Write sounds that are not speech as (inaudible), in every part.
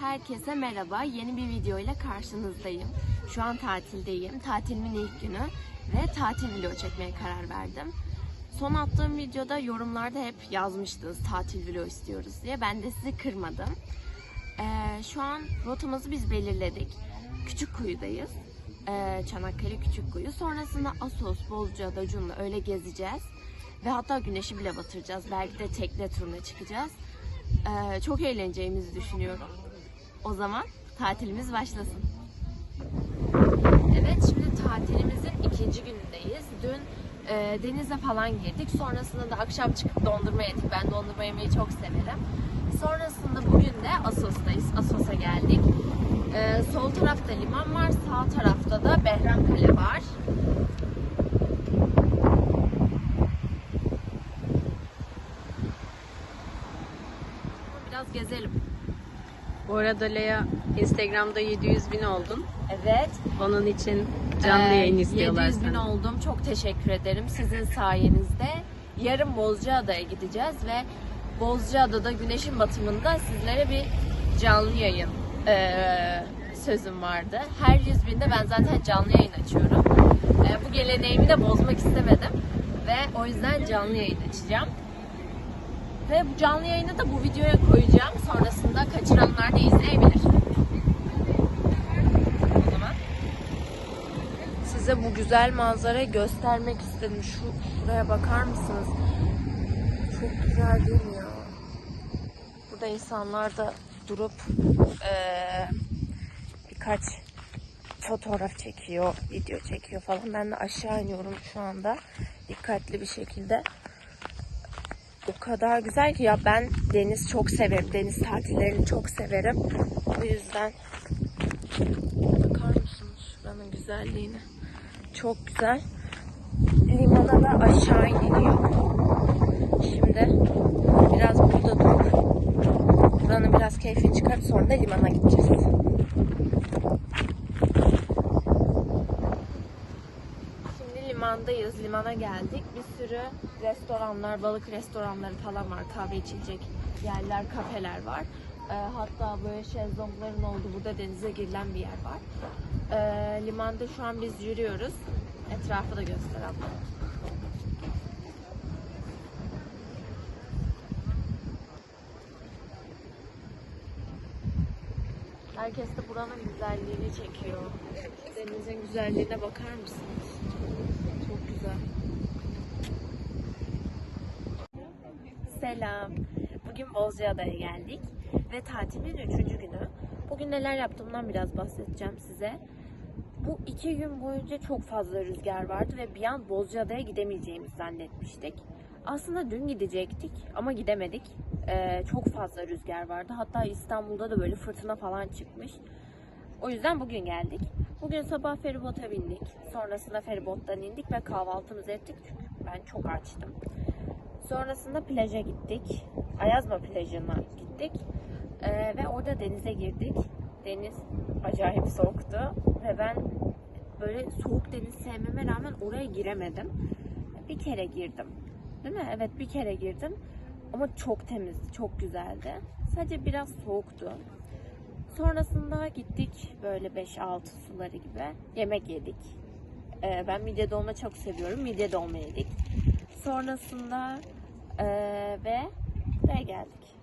Herkese merhaba. Yeni bir video ile karşınızdayım. Şu an tatildeyim. Tatilimin ilk günü ve tatil video çekmeye karar verdim. Son attığım videoda yorumlarda hep yazmıştınız tatil video istiyoruz diye. Ben de sizi kırmadım. Ee, şu an rotamızı biz belirledik. Küçükkuyu'dayız. Ee, Çanakkale Küçükkuyu. Sonrasında Asos, Bozcaada, Cun'la öyle gezeceğiz. Ve hatta güneşi bile batıracağız. Belki de tekne turuna çıkacağız. Ee, çok eğleneceğimizi düşünüyorum. O zaman tatilimiz başlasın. Evet şimdi tatilimizin ikinci günündeyiz. Dün e, denize falan girdik. Sonrasında da akşam çıkıp dondurma yedik. Ben dondurma yemeyi çok severim. Sonrasında bugün de Asos'tayız. Asos'a geldik. E, sol tarafta liman var. Sağ tarafta da Behramkale var. Biraz gezelim. Bu arada Lea Instagram'da 700 bin oldun. Evet. Onun için canlı Ee, yayın istiyorlar 700 bin senden. oldum. Çok teşekkür ederim. Sizin sayenizde yarın Bozcaada'ya gideceğiz ve Bozcaada'da güneşin batımında sizlere bir canlı yayın ee, sözüm vardı. Her 100 binde ben zaten canlı yayın açıyorum. Ee, bu geleneğimi de bozmak istemedim ve o yüzden canlı yayın açacağım. Ve bu canlı yayını da bu videoya koyacağım. Sonrasında kaçıranlar da izleyebilir. O zaman Size bu güzel manzarayı göstermek istedim. Şu şuraya bakar mısınız? Çok güzel değil mi ya? Burada insanlar da durup eee, birkaç fotoğraf çekiyor, video çekiyor falan. Ben de aşağı iniyorum şu anda dikkatli bir şekilde. O kadar güzel ki ya ben deniz çok severim. Deniz tatillerini çok severim. O yüzden bakar mısınız şuranın güzelliğine? Çok güzel. Limana da aşağı iniliyor. Şimdi biraz burada durup buranın biraz keyfini çıkarıp sonra da limana gideceğiz. Şimdi limandayız. Limana geldik. Bir sürü restoranlar, balık restoranları falan var. Kahve içilecek yerler, kafeler var. Ee, hatta böyle şezlongların olduğu burada denize girilen bir yer var. Ee, limanda şu an biz yürüyoruz. Etrafı da göster abla. Herkes de buranın güzelliğini çekiyor. Denizin güzelliğine bakar mısınız? Çok güzel. Selam. Bugün Bozcaada'ya geldik ve tatilimin üçüncü günü. Bugün neler yaptığımdan biraz bahsedeceğim size. Bu iki gün boyunca çok fazla rüzgar vardı ve bir an Bozcaada'ya gidemeyeceğimizi zannetmiştik. Aslında dün gidecektik ama gidemedik. Ee, çok fazla rüzgar vardı. Hatta İstanbul'da da böyle fırtına falan çıkmış. O yüzden bugün geldik. Bugün sabah feribota bindik. Sonrasında feribottan indik ve kahvaltımızı ettik çünkü ben çok açtım. Sonrasında plaja gittik. Ayazma plajına gittik. Ee, ve orada denize girdik. Deniz acayip soğuktu ve ben böyle soğuk deniz sevmeme rağmen oraya giremedim. Bir kere girdim. Değil mi? Evet bir kere girdim. Ama çok temizdi, çok güzeldi. Sadece biraz soğuktu. Sonrasında gittik böyle 5-6 suları gibi. Yemek yedik. Ee, ben midye dolma çok seviyorum. Midye dolma yedik. Sonrasında ee, ve buraya geldik.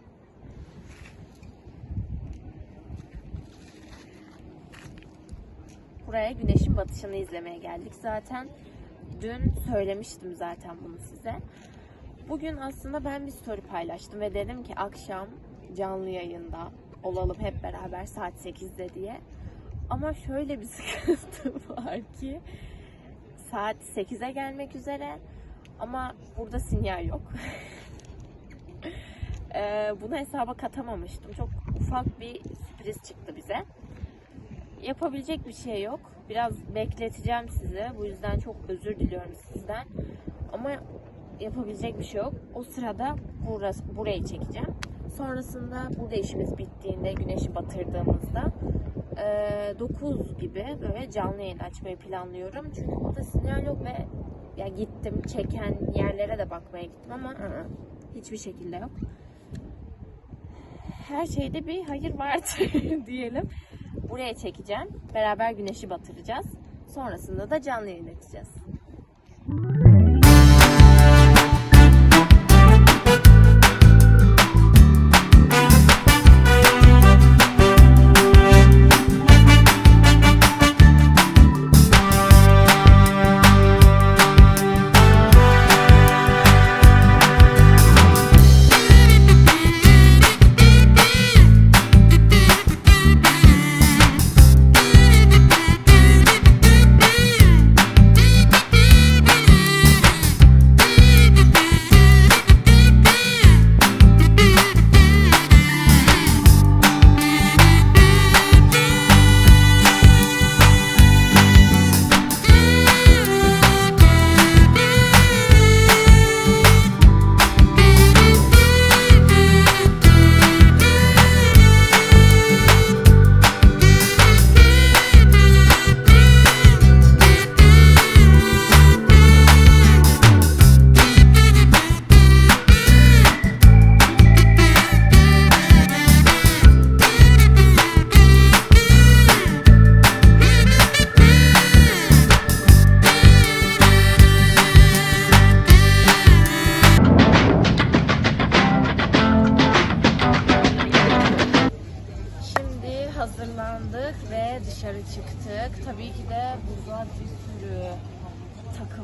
Buraya güneşin batışını izlemeye geldik. Zaten dün söylemiştim zaten bunu size. Bugün aslında ben bir story paylaştım ve dedim ki akşam canlı yayında olalım hep beraber saat 8'de diye. Ama şöyle bir (laughs) sıkıntı var ki saat 8'e gelmek üzere ama burada sinyal yok. (laughs) Ee, bunu hesaba katamamıştım. Çok ufak bir sürpriz çıktı bize. Yapabilecek bir şey yok. Biraz bekleteceğim sizi. Bu yüzden çok özür diliyorum sizden. Ama yapabilecek bir şey yok. O sırada burası, burayı çekeceğim. Sonrasında burada işimiz bittiğinde, güneşi batırdığımızda e, 9 gibi böyle canlı yayın açmayı planlıyorum. Çünkü burada sinyal yok ve ya gittim çeken yerlere de bakmaya gittim ama ı-ı, hiçbir şekilde yok. her şeyde bir hayır vardır (laughs) diyelim. Buraya çekeceğim. Beraber güneşi batıracağız. Sonrasında da canlı yayın edeceğiz.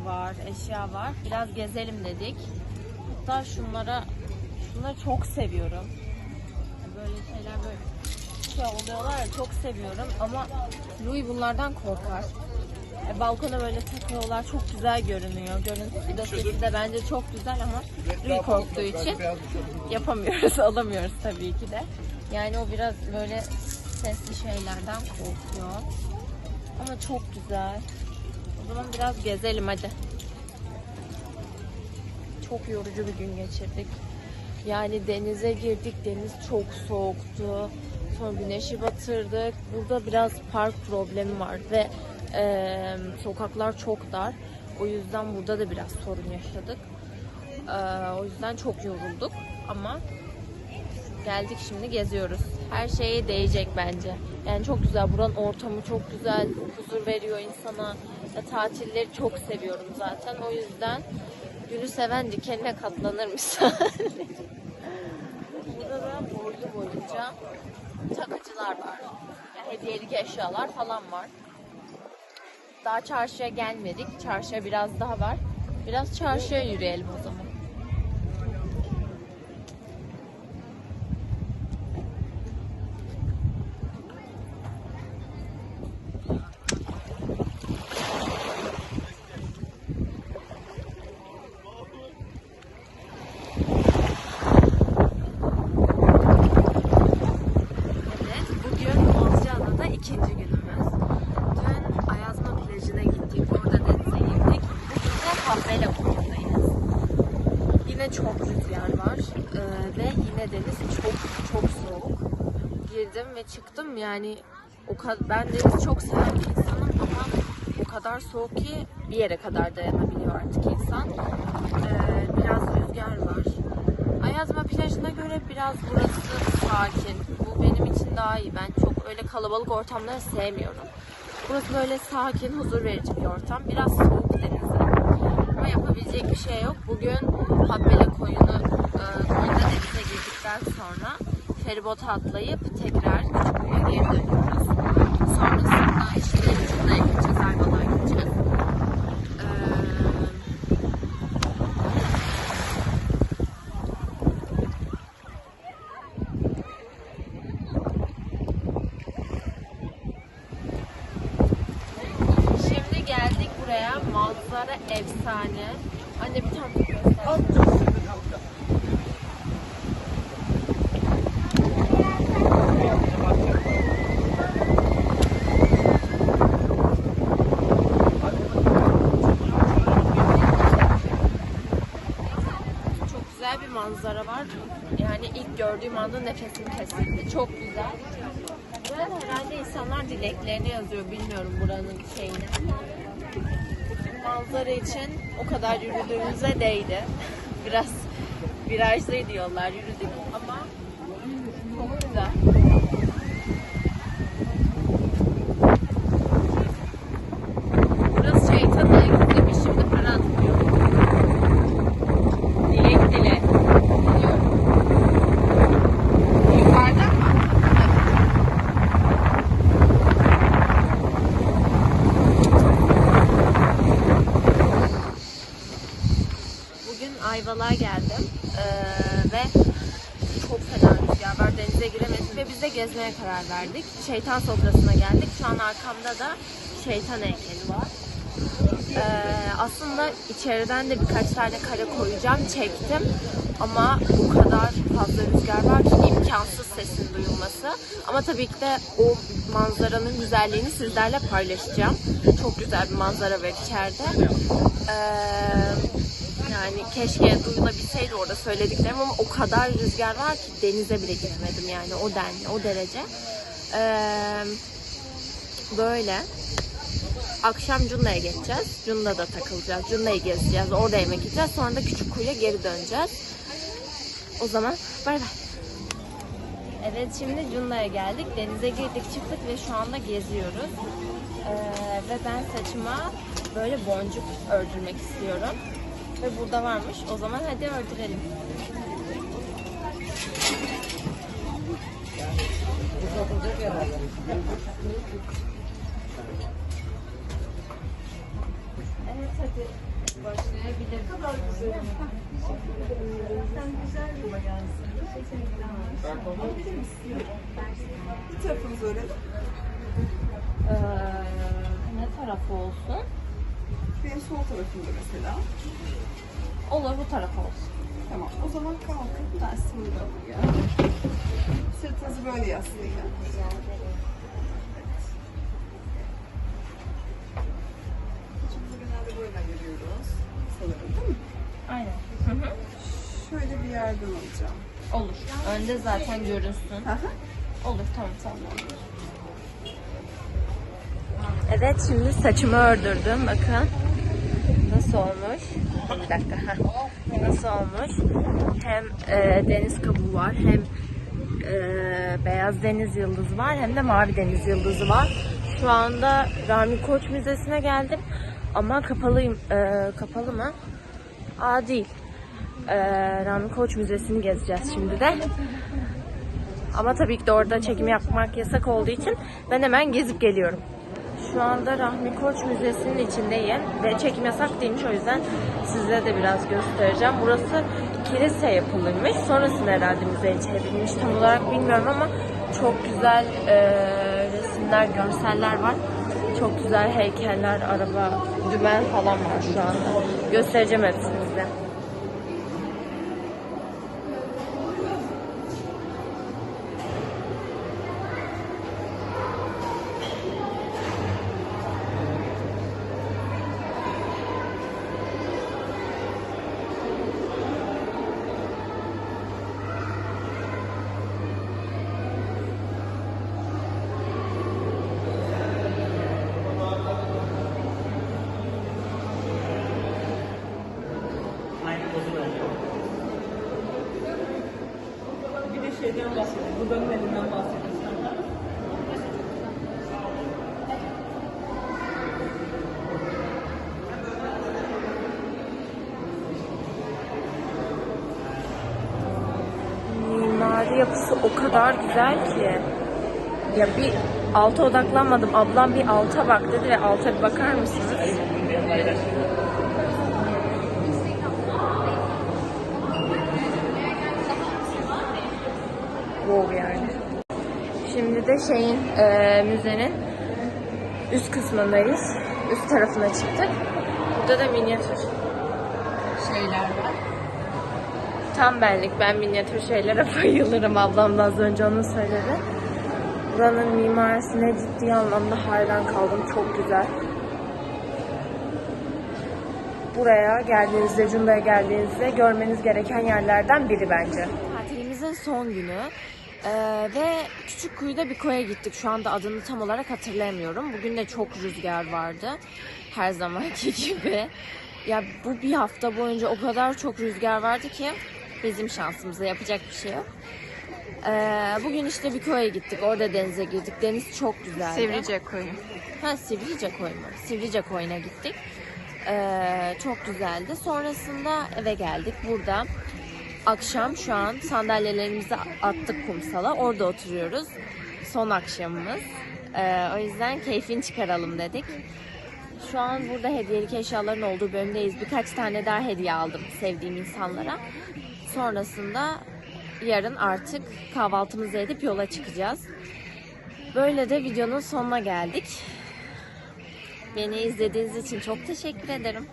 Var, eşya var. Biraz gezelim dedik. Hatta şunlara, şunları çok seviyorum. Böyle şeyler böyle şey oluyorlar ya çok seviyorum ama Louis bunlardan korkar. E, balkona böyle takıyorlar çok güzel görünüyor. Görüntüsü de sesi de bence çok güzel ama Louis korktuğu için yapamıyoruz, (laughs) alamıyoruz tabii ki de. Yani o biraz böyle sesli şeylerden korkuyor. Ama çok güzel. Zaman biraz gezelim hadi. Çok yorucu bir gün geçirdik. Yani denize girdik. Deniz çok soğuktu. Sonra güneşi batırdık. Burada biraz park problemi var ve eee, sokaklar çok dar. O yüzden burada da biraz sorun yaşadık. Eee, o yüzden çok yorulduk ama geldik şimdi geziyoruz. Her şeye değecek bence. Yani çok güzel. Buranın ortamı çok güzel. Huzur veriyor insana. Ya, tatilleri çok seviyorum zaten. O yüzden gülü seven dikenine katlanırmış (laughs) Burada da boylu boyunca takıcılar var. Yani hediyelik eşyalar falan var. Daha çarşıya gelmedik. Çarşıya biraz daha var. Biraz çarşıya yürüyelim o zaman. Evet, bugün Bozcaada'da ikinci günümüz. Dün Ayazma plajına gittik, orada denize girdik. Kahvele koyundayız. Yine çok rüzgar var ee, ve yine deniz çok çok soğuk. Girdim ve çıktım yani o kadar ben denizi çok seven bir insanım ama o kadar soğuk ki bir yere kadar dayanabiliyor artık insan. Ee, biraz rüzgar var. Ayazma plajına göre biraz burası sakin. Bu benim için daha iyi. Ben çok öyle kalabalık ortamları sevmiyorum. Burası böyle sakin, huzur verici bir ortam. Biraz soğuk denizi. Şey yok. Bugün Habbele koyunu, e, koyunda denize girdikten sonra feribota atlayıp tekrar Küçükkuyu'ya geri dönüyoruz. Sonrasında işte Cunda'ya gideceğiz, Ayvalık'a gideceğiz. Ee, Şimdi geldik buraya. Manzara efsane. Anne bir tane göster. Çok güzel bir manzara var. Yani ilk gördüğüm anda nefesim kesildi. Çok güzel. Ve herhalde insanlar dileklerini yazıyor. Bilmiyorum buranın şeyini. Manzara için o kadar yürüdüğümüze değdi. (laughs) Biraz virajlıydı yollar yürüdük ama Çok güzel. Ayvalık'a geldim Ee, ve çok fena rüzgar var. Denize giremedik ve biz de gezmeye karar verdik. Şeytan sofrasına geldik. Şu an arkamda da şeytan heykeli var. Ee, aslında içeriden de birkaç tane kare koyacağım. Çektim. Ama bu kadar fazla rüzgar var ki imkansız sesin duyulması. Ama tabii ki de o manzaranın güzelliğini sizlerle paylaşacağım. Çok güzel bir manzara var içeride. Ee, yani keşke duyulabilseydi orada söylediklerim ama o kadar rüzgar var ki denize bile girmedim yani o denli, o derece. Ee, böyle. Akşam Cunda'ya geçeceğiz. Cunda'da takılacağız. Cunda'yı gezeceğiz. Orada yemek yiyeceğiz. Sonra da küçük kuyuya geri döneceğiz. O zaman bay bay. Evet şimdi Cunda'ya geldik. Denize girdik çıktık ve şu anda geziyoruz. Ee, ve ben saçıma böyle boncuk ördürmek istiyorum. Ve burada varmış. O zaman hadi ördürelim. Evet hadi başlayabiliriz. Bir tarafımızı örelim. Ee, ne tarafı olsun? Benim sol tarafımda mesela. Olur bu taraf olsun. Tamam. O zaman kalkın. Ben sizi burada buraya. Sırtınızı böyle yaslayın. Saçımızı genelde böyle ayırıyoruz. Sanırım değil mi? Aynen. Hı hı. Şöyle bir yerden alacağım. Olur. Önde zaten görünsün. Hı hı. Olur tamam tamam. Evet şimdi saçımı ördürdüm. Bakın. Nasıl olmuş? Bir dakika. heh. Nasıl olmuş? Hem e, deniz kabuğu var hem e, beyaz deniz yıldızı var hem de mavi deniz yıldızı var. Şu anda Rami Koç Müzesi'ne geldim. Ama kapalıyım. E, kapalı mı? Aa değil. E, Rami Koç Müzesi'ni gezeceğiz şimdi de. Ama tabii ki de orada çekim yapmak yasak olduğu için ben hemen gezip geliyorum. Şu anda Rahmi Koç Müzesi'nin içindeyim ve çekim yasak değilmiş o yüzden size de biraz göstereceğim. Burası kilise yapılmış. Sonrasında herhalde müzeye çevrilmiş tam olarak bilmiyorum ama çok güzel e, resimler, görseller var. Çok güzel heykeller, araba, dümen falan var şu anda. Göstereceğim hepsini Mimari yapısı o kadar güzel ki. Ya bir alta odaklanmadım. Ablam bir alta bak dedi ve alta bir bakar mısınız? Wow yani. Şimdi de şeyin e, müzenin üst kısmındayız. Üst tarafına çıktık. Burada da minyatür şeyler var. Tam benlik. Ben minyatür şeylere (laughs) bayılırım. Ablam da az önce onu söyledi. Buranın mimarisine ciddi anlamda hayran kaldım. Çok güzel. Buraya geldiğinizde, Cunda'ya geldiğinizde görmeniz gereken yerlerden biri bence. Tatilimizin son günü. Ee, ve küçük kuyuda bir koya gittik. Şu anda adını tam olarak hatırlayamıyorum. Bugün de çok rüzgar vardı. Her zamanki (laughs) gibi. Ya bu bir hafta boyunca o kadar çok rüzgar vardı ki bizim şansımıza yapacak bir şey yok. Ee, bugün işte bir koya gittik. Orada denize girdik. Deniz çok güzeldi. Sivrice koyu. Ha Sivrice koy mu? Sivrice koyuna gittik. Ee, çok güzeldi. Sonrasında eve geldik. Burada akşam şu an sandalyelerimizi attık kumsala. Orada oturuyoruz. Son akşamımız. Ee, o yüzden keyfini çıkaralım dedik. Şu an burada hediyelik eşyaların olduğu bölümdeyiz. Birkaç tane daha hediye aldım sevdiğim insanlara. Sonrasında yarın artık kahvaltımızı edip yola çıkacağız. Böyle de videonun sonuna geldik. Beni izlediğiniz için çok teşekkür ederim.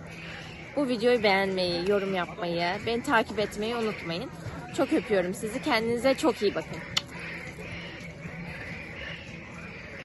Bu videoyu beğenmeyi, yorum yapmayı, beni takip etmeyi unutmayın. Çok öpüyorum sizi. Kendinize çok iyi bakın.